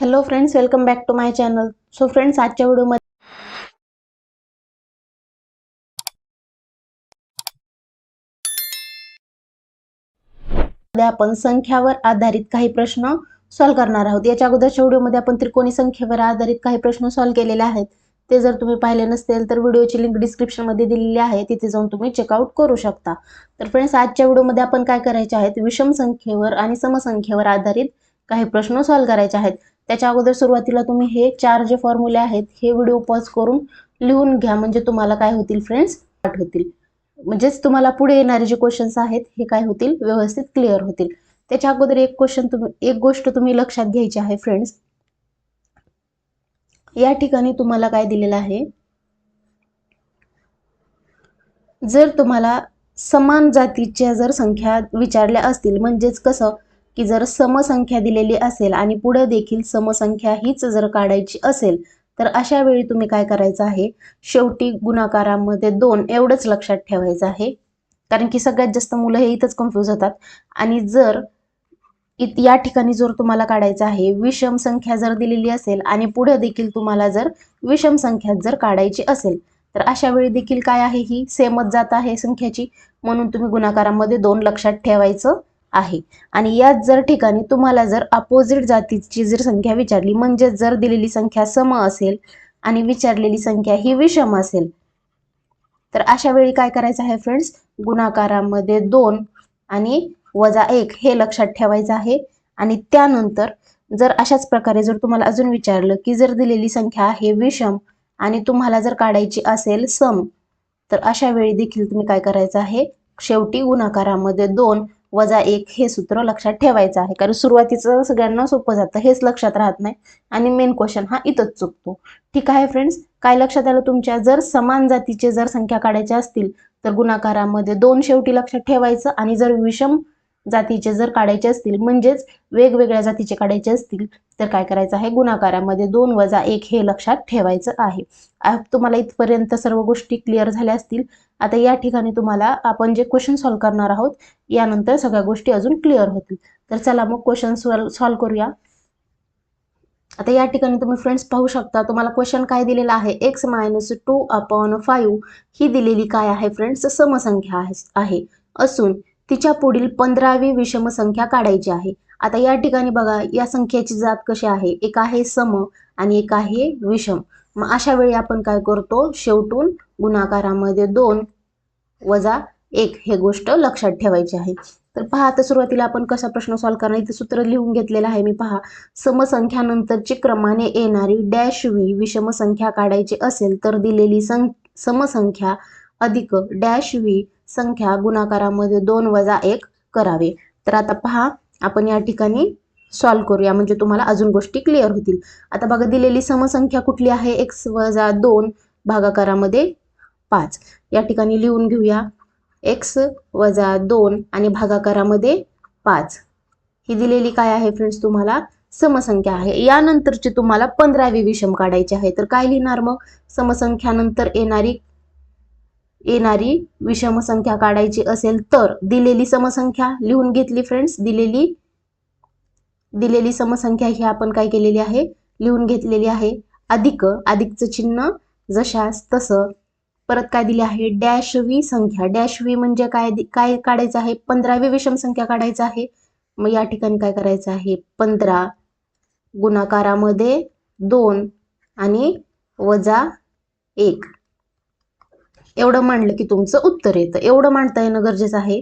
Hello friends welcome back to my channel so friends आजच्या व्हिडिओमध्ये मध्ये आपण संख्यावर आधारित काही प्रश्न सॉल्व्ह करणार आहोत. याच्या अगोदरच्या व्हिडिओमध्ये आपण त्रिकोणी संख्येवर आधारित काही प्रश्न सॉल्व्ह केलेले आहेत. ते जर तुम्ही पाहिले नसतील तर व्हिडिओची लिंक डिस्क्रिप्शनमध्ये दिलेली आहे. तिथे जाऊन तुम्ही चेकआउट करू शकता. तर फ्रेंड्स आजच्या व्हिडिओमध्ये आपण काय करायचे आहेत? विषम संख्येवर आणि समसंख्येवर आधारित काही प्रश्न सॉल्व्ह करायचे आहेत. त्याच्या अगोदर सुरुवातीला तुम्ही हे चार जे फॉर्म्युले आहेत हे व्हिडिओ पॉज करून लिहून घ्या. म्हणजे तुम्हाला काय होतील फ्रेंड्स पाठ होतील. म्हणजेच तुम्हाला पुढे येणारे जे क्वेश्चन्स आहेत हे काय होतील? व्यवस्थित क्लिअर होतील. त्याच्या अगोदर एक क्वेश्चन तुम्ही एक गोष्ट तुम्ही लक्षात घ्यायची आहे फ्रेंड्स या ठिकाणी तुम्हाला काय दिलेलं आहे? जर तुम्हाला समान जातीच्या जर संख्या विचारल्या असतील म्हणजेच कसं? की जर समसंख्या दिलेली असेल आणि पुढे देखील समसंख्या हीच जर काढायची असेल तर अशा वेळी तुम्ही काय करायचं आहे? शेवटी गुणाकारामध्ये दोन एवढंच लक्षात ठेवायचं आहे. कारण की सगळ्यात जास्त मुलं हे इथंच कन्फ्यूज होतात. आणि जर इत या ठिकाणी जर तुम्हाला काढायचं आहे विषम संख्या जर दिलेली असेल आणि पुढे देखील तुम्हाला जर विषम संख्या जर काढायची असेल तर अशा वेळी देखील काय आहे ही? सेमच जात आहे संख्याची. म्हणून तुम्ही गुणाकारामध्ये दोन लक्षात ठेवायचं. आहे. आणि याच जर ठिकाणी तुम्हाला जर अपोजिट जातीची जर संख्या विचारली म्हणजे जर दिलेली संख्या सम असेल आणि विचारलेली संख्या ही विषम असेल तर अशा वेळी काय करायचं आहे फ्रेंड्स गुणाकारामध्ये दोन आणि वजा एक हे लक्षात ठेवायचं आहे. आणि त्यानंतर जर अशाच प्रकारे जर तुम्हाला अजून विचारलं की जर दिलेली संख्या आहे विषम आणि तुम्हाला जर काढायची असेल सम तर अशा वेळी देखील तुम्ही काय करायचं आहे? शेवटी गुणाकारामध्ये दोन वजा एक हे सूत्र लक्षात ठेवायचं आहे. कारण सुरुवातीचं सगळ्यांना सोपं जातं हेच लक्षात राहत नाही. आणि मेन क्वेश्चन हा इथंच चुकतो. ठीक आहे फ्रेंड्स काय लक्षात आलं तुमच्या? जर समान जातीचे जर संख्या काढायच्या असतील तर गुणाकारामध्ये दोन शेवटी लक्षात ठेवायचं आणि जर विषम जातीचे जर काढायचे असतील म्हणजेच वेगवेगळ्या जातीचे काढायचे असतील तर काय करायचं आहे? गुणाकारामध्ये दोन वजा एक हे लक्षात ठेवायचं आहे. आय होप तुम्हाला इथपर्यंत सर्व गोष्टी क्लिअर झाल्या असतील. आता या ठिकाणी तुम्हाला आपण जे क्वेश्चन सॉल्व्ह करणार आहोत यानंतर सगळ्या गोष्टी अजून क्लिअर होतील. तर चला मग क्वेश्चन सॉल्व्ह करूया. आता या ठिकाणी तुम्ही फ्रेंड्स पाहू शकता तुम्हाला क्वेश्चन काय दिलेला आहे? X minus two upon five ही दिलेली काय आहे फ्रेंड्स समसंख्या आहे. असून तिच्या पुढील पंधरावी विषम संख्या काढायची आहे. आता या ठिकाणी बघा या संख्येची जात कशी आहे? एक आहे सम आणि एक आहे विषम. मग अशा वेळी आपण काय करतो? शेवटून गुणाकारामध्ये दोन वजा एक हे गोष्ट लक्षात ठेवायची आहे. तर पहा आता सुरुवातीला आपण कसा प्रश्न सॉल्व्ह करणार? इथे सूत्र लिहून घेतलेलं आहे मी पहा. समसंख्यानंतरची क्रमाने येणारी डॅश वी विषम संख्या काढायची असेल तर दिलेली सं समसंख्या अधिक डॅश वी संख्या गुणाकारामध्ये दोन वजा एक करावे. तर आता पहा आपण या ठिकाणी सॉल्व्ह करूया. म्हणजे तुम्हाला अजून गोष्टी क्लिअर होतील. आता बघा दिलेली समसंख्या कुठली आहे? एक्स वजा दोन भागाकारामध्ये पाच. या ठिकाणी लिहून घेऊया. एक्स वजा दोन आणि भागाकारामध्ये पाच. ही दिलेली काय आहे फ्रेंड्स तुम्हाला समसंख्या आहे. यानंतरची तुम्हाला पंधरावी विषम काढायची आहे. तर काय लिहिणार मग? समसंख्यानंतर येणारी येणारी विषम संख्या काढायची असेल तर दिलेली समसंख्या लिहून घेतली फ्रेंड्स दिलेली दिलेली समसंख्या ही आपण काय केलेली आहे? लिहून घेतलेली आहे. अधिक अधिकचं चिन्ह जशास तसं. परत काय दिले आहे? डॅश वी संख्या. डॅश वी म्हणजे काय? काय काढायचं आहे? पंधरावी विषम संख्या काढायचं आहे. मग या ठिकाणी काय करायचं आहे? पंधरा गुणाकारामध्ये दोन आणि वजा एक. एवढं मांडलं की तुमचं उत्तर येतं. एवढं मांडता येणं गरजेचं आहे.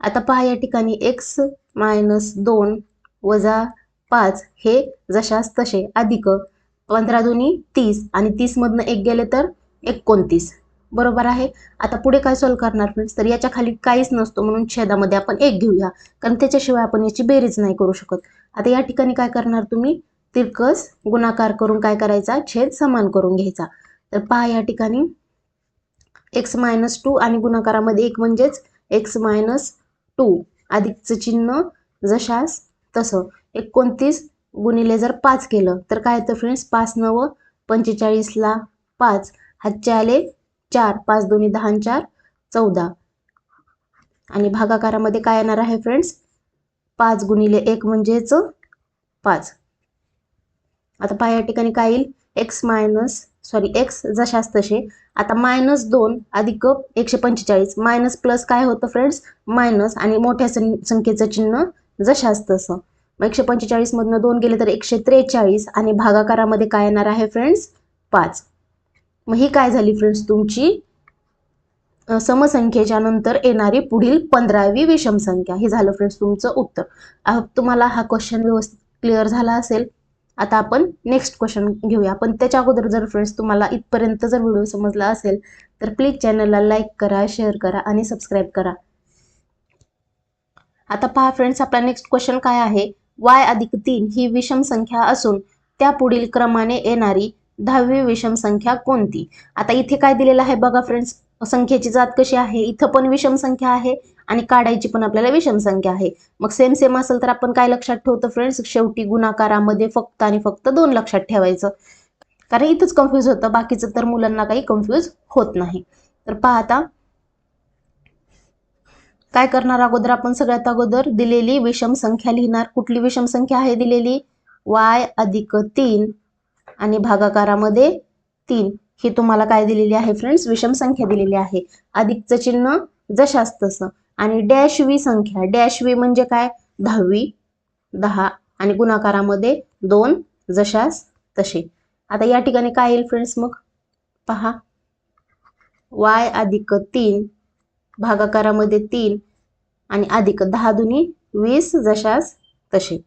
आता पहा या ठिकाणी एक्स मायनस दोन वजा पाच हे जशास तसे अधिक पंधरा दोन्ही तीस आणि तीसमधनं एक गेले तर एकोणतीस. बरोबर आहे? आता पुढे काय सॉल्व्ह करणार फ्रेंड्स तर याच्या खाली काहीच नसतो म्हणून छेदामध्ये आपण एक घेऊया. कारण त्याच्याशिवाय आपण याची बेरीज नाही करू शकत. आता या ठिकाणी काय करणार तुम्ही? तिरकस गुणाकार करून काय करायचा? छेद समान करून घ्यायचा. तर पहा या ठिकाणी एक्स मायनस टू आणि गुणाकारामध्ये एक म्हणजेच एक्स मायनस टू. अधिकचं चिन्ह जशास तसं. एकोणतीस गुणिले जर पाच केलं तर काय येतं फ्रेंड्स पाच नव पंचेचाळीसला पाच. हातचे आले चार. पाच दोन्ही दहा चार चौदा. आणि भागाकारामध्ये काय येणार आहे फ्रेंड्स पाच गुणिले एक म्हणजेच पाच. आता पहा या ठिकाणी काय येईल? एक्स मायनस सॉरी एक्स जशास तसे आता मायनस दोन अधिक एकशे पंचेचाळीस. मायनस प्लस काय होतं फ्रेंड्स मायनस आणि मोठ्या सं संख्येचं चिन्ह जशास तसं. मग एकशे पंचेचाळीस मधनं दोन गेले तर एकशे त्रेचाळीस आणि भागाकारामध्ये काय येणार आहे फ्रेंड्स पाच. मग ही काय झाली फ्रेंड्स तुमची समसंख्येच्या नंतर येणारी पुढील पंधरावी विषम संख्या. हे झालं फ्रेंड्स तुमचं उत्तर. तुम्हाला हा क्वेश्चन व्यवस्थित क्लिअर झाला असेल? आता आपण नेक्स्ट क्वेश्चन घेऊया. पण त्याच्या अगोदर जर फ्रेंड्स तुम्हाला इथपर्यंत जर व्हिडिओ समजला असेल तर प्लीज चॅनलला लाईक करा शेअर करा आणि सबस्क्राईब करा. आता पहा फ्रेंड्स आपला नेक्स्ट क्वेश्चन काय आहे? वाय अधिक तीन ही विषम संख्या असून त्या पुढील क्रमाने येणारी दहावी विषम संख्या कोणती? आता इथे काय दिलेलं आहे बघा फ्रेंड्स संख्येची जात कशी आहे? इथं पण विषम संख्या आहे. आणि काढायची पण आपल्याला विषम संख्या आहे. मग सेम सेम असेल तर आपण काय लक्षात ठेवतो फ्रेंड्स शेवटी गुणाकारामध्ये फक्त आणि फक्त दोन लक्षात ठेवायचं. कारण इथंच कन्फ्यूज होतं. बाकीचं तर मुलांना काही कन्फ्यूज होत नाही. तर पाहता काय करणार अगोदर आपण? सगळ्यात अगोदर दिलेली विषम संख्या लिहिणार. कुठली विषम संख्या आहे दिलेली? वाय अधिक तीन आणि भागाकारामध्ये तीन. ही तुम्हाला काय दिलेली आहे फ्रेंड्स विषम संख्या दिलेली आहे. अधिकचं चिन्ह जशास तसं. आणि डॅश वी संख्या. डॅश वी म्हणजे काय? दहावी दहा आणि गुणाकारामध्ये दोन जशास तसे. आता या ठिकाणी काय येईल फ्रेंड्स मग? पहा. वाय अधिक तीन भागाकारामध्ये तीन आणि अधिक दहा दुनी वीस जशास तसे.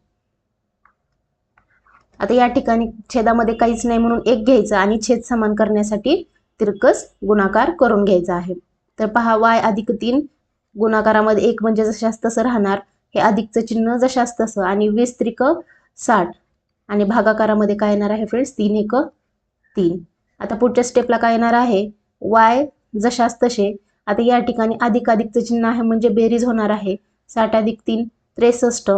आता या ठिकाणी छेदामध्ये काहीच नाही म्हणून एक घ्यायचं आणि छेद समान करण्यासाठी तिरकस गुणाकार करून घ्यायचा आहे. तर पहा वाय अधिक तीन गुणाकारामध्ये एक म्हणजे जशास तसं राहणार हे अधिकचं चिन्ह जशास तसं आणि वीस त्रिक साठ. आणि भागाकारामध्ये काय येणार आहे फ्रेंड्स तीन एक तीन. आता पुढच्या स्टेपला काय येणार आहे? वाय जशास तसे आता या ठिकाणी अधिक अधिकचं चिन्ह आहे म्हणजे बेरीज होणार आहे. साठ अधिक तीन त्रेसष्ट.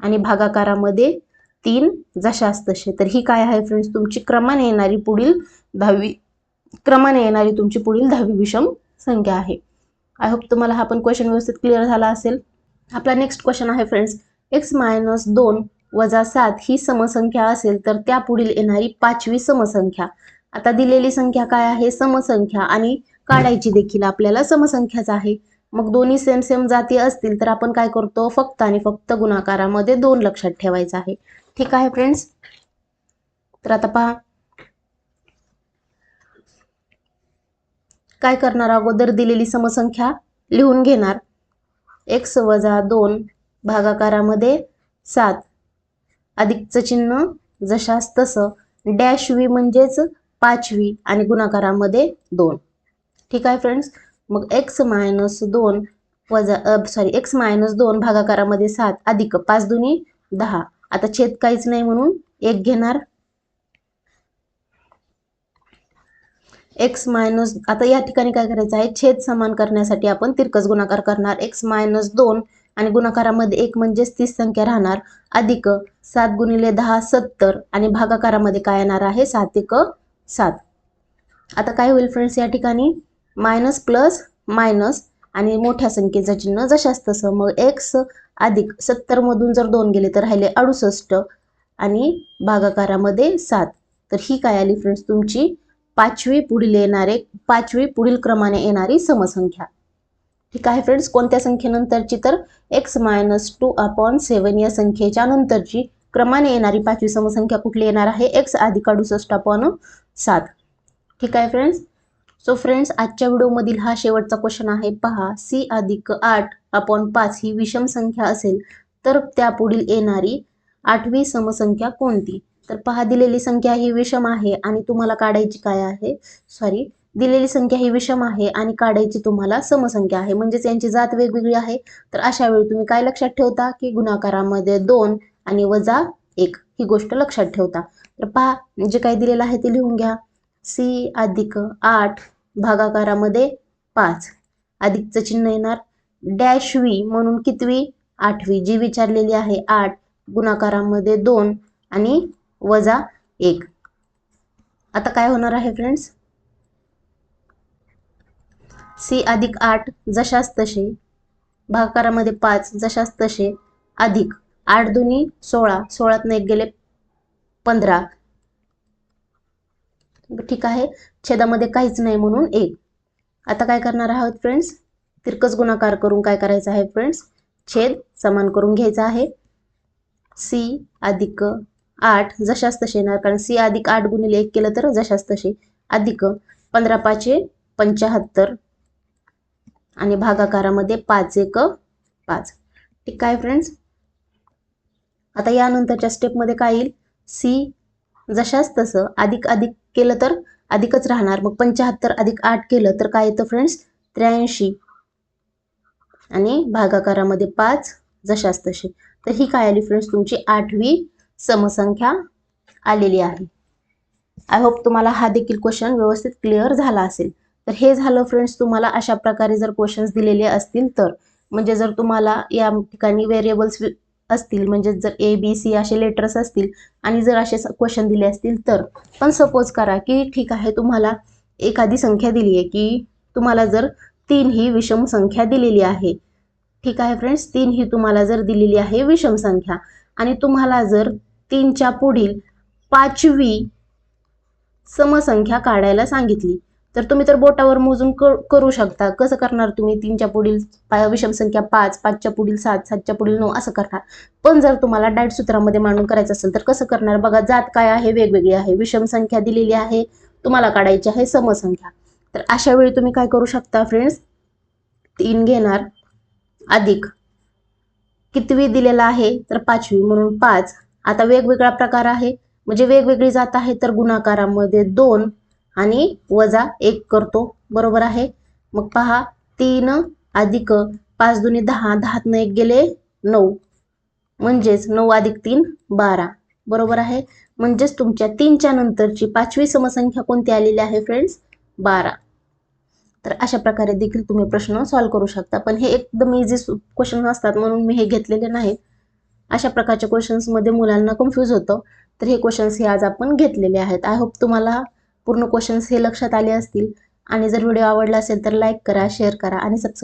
आणि भागाकारामध्ये तीन जशास तसे तर ही काय आहे फ्रेंड्स तुमची क्रमाने येणारी पुढील दहावी क्रमाने येणारी तुमची पुढील दहावी विषम संख्या आहे. आय होप तुम्हाला हा पण क्वेश्चन व्यवस्थित क्लिअर झाला असेल. आपला नेक्स्ट क्वेश्चन आहे फ्रेंड्स एक्स मायनस दोन वजा सात ही समसंख्या असेल तर त्या पुढील येणारी पाचवी समसंख्या. आता दिलेली संख्या काय आहे? समसंख्या. आणि काढायची देखील आपल्याला समसंख्याच आहे. मग दोन्ही सेम सेम जाती असतील तर आपण काय करतो? फक्त आणि फक्त गुणाकारामध्ये दोन लक्षात ठेवायचं आहे. ठीक आहे फ्रेंड्स तर आता पहा. काय करणार अगोदर दिलेली समसंख्या लिहून घेणार? एक्स वजा दोन भागाकारामध्ये सात. अधिकचं चिन्ह जशास तसं. डॅश व्ही म्हणजेच पाचवी आणि गुणाकारामध्ये दोन. ठीक आहे फ्रेंड्स? मग एक्स मायनस दोन वजा सॉरी एक्स मायनस दोन भागाकारामध्ये सात अधिक पाच दुनी दहा. आता छेद काहीच नाही म्हणून एक घेणार. एक्स मायनस आता या ठिकाणी काय करायचं आहे? छेद समान करण्यासाठी आपण तिरकस गुणाकार करणार. एक्स मायनस दोन आणि गुणाकारामध्ये एक म्हणजेच तीस संख्या राहणार. अधिक सात गुणिले दहा सत्तर आणि भागाकारामध्ये काय येणार आहे? सात एक सात. आता काय होईल फ्रेंड्स या ठिकाणी? मायनस प्लस मायनस आणि मोठ्या संख्येचं चिन्ह जशाच तसं. मग एक्स अधिक सत्तरमधून जर दोन गेले तर राहिले अडुसष्ट आणि भागाकारामध्ये सात. तर ही काय आली फ्रेंड्स तुमची पाचवी पुढील येणारे पाचवी पुढील क्रमाने येणारी समसंख्या. ठीक आहे फ्रेंड्स कोणत्या संख्येनंतरची तर? X minus two upon seven या संख्येच्या नंतरची क्रमाने येणारी पाचवी समसंख्या कुठली येणार आहे? एक्स अधिक अडुसष्ट अपॉन सात. ठीक आहे फ्रेंड्स सो फ्रेंड्स आजच्या व्हिडिओमधील हा शेवटचा क्वेश्चन आहे. पहा सी अधिक आठ अपॉन पाच ही विषम संख्या असेल तर त्या पुढील येणारी आठवी समसंख्या कोणती? तर पहा दिलेली संख्या ही विषम आहे आणि तुम्हाला काढायची काय आहे? सॉरी दिलेली संख्या ही विषम आहे आणि काढायची तुम्हाला समसंख्या आहे. म्हणजेच यांची जात वेगवेगळी आहे. तर अशा वेळी तुम्ही काय लक्षात ठेवता? की गुणाकारामध्ये दोन आणि वजा एक ही गोष्ट लक्षात ठेवता. तर पहा जे काही दिलेलं आहे ते लिहून घ्या. सी अधिक आठ भागाकारामध्ये पाच. अधिकचं चिन्ह येणार. डॅश वी म्हणून कितवी? आठवी. जी विचारलेली आहे आठ. गुणाकारामध्ये दोन आणि वजा एक. आता काय होणार आहे फ्रेंड्स सी अधिक आठ जशास तसे भाकारामध्ये पाच जशास तसे अधिक आठ दोन्ही सोळा. सोळातनं एक गेले पंधरा. ठीक आहे. छेदामध्ये काहीच नाही म्हणून एक. आता काय करणार आहोत फ्रेंड्स तिरकस गुणाकार करून काय करायचं आहे फ्रेंड्स छेद समान करून घ्यायचा आहे. सी अधिक आठ जशास तसे येणार. कारण सी अधिक आठ गुणिले एक केलं तर जशास तसे अधिक पंधरा पाचशे पंच्याहत्तर आणि भागाकारामध्ये पाच एक पाच. ठीक आहे फ्रेंड्स आता यानंतरच्या स्टेपमध्ये काय येईल? सी जशास तसं अधिक अधिक केलं तर अधिकच राहणार. मग पंच्याहत्तर अधिक आठ केलं तर काय येतं फ्रेंड्स त्र्याऐंशी. आणि भागाकारामध्ये पाच जशास तसे तर ही काय आली फ्रेंड्स तुमची आठवी समसंख्या आलेली आहे. आय होप तुम्हाला हा देखील क्वेश्चन व्यवस्थित क्लिअर झाला असेल. तर हे झालं फ्रेंड्स तुम्हाला अशा प्रकारे जर क्वेश्चन्स दिलेले असतील तर म्हणजे जर तुम्हाला या ठिकाणी व्हेरिएबल्स असतील म्हणजे जर ए बी सी असे लेटर्स असतील आणि जर असे क्वेश्चन दिले असतील तर पण सपोज करा की ठीक आहे तुम्हाला एखादी संख्या दिली आहे की तुम्हाला जर तीन ही विषम संख्या दिलेली आहे. ठीक आहे फ्रेंड्स तीन ही तुम्हाला जर दिलेली आहे विषम संख्या आणि तुम्हाला जर तीनच्या पुढील पाचवी समसंख्या काढायला सांगितली. तर तुम्ही तर बोटावर मोजून क करू शकता. कसं करणार तुम्ही? तीनच्या पुढील पा विषम संख्या पाच पाचच्या पुढील सात सातच्या पुढील नऊ असं करणार. पण जर तुम्हाला डायट सूत्रामध्ये मांडून करायचं असेल तर कसं करणार? बघा जात काय आहे वेगवेगळी आहे. विषम संख्या दिलेली आहे. तुम्हाला काढायची आहे समसंख्या. तर अशा वेळी तुम्ही काय करू शकता फ्रेंड्स तीन घेणार. अधिक. कितवी दिलेला आहे? तर पाचवी म्हणून पाच. आता वेगवेगळा प्रकार आहे. म्हणजे वेगवेगळी जात आहे तर गुणाकारामध्ये दोन आणि वजा एक करतो. बरोबर आहे? मग पहा तीन अधिक पाच दुनी दहा दहातनं एक गेले नऊ. म्हणजेच नऊ अधिक तीन बारा. बरोबर आहे? म्हणजेच तुमच्या तीनच्या नंतरची पाचवी समसंख्या कोणती आलेली आहे फ्रेंड्स बारा. तर अशा प्रकारे देखील तुम्ही प्रश्न सॉल्व्ह करू शकता. पण हे एकदम इझी क्वेश्चन असतात म्हणून मी हे घेतलेले नाहीत अशा प्रकारच्या क्वेश्चन्समध्ये मुलांना कन्फ्यूज होतं. तर हे क्वेश्चन्स हे आज आपण घेतलेले आहेत. आय होप तुम्हाला पूर्ण क्वेश्चन्स हे लक्षात आले असतील. आणि जर व्हिडिओ आवडला असेल तर लाईक करा शेअर करा आणि सबस्क्राईब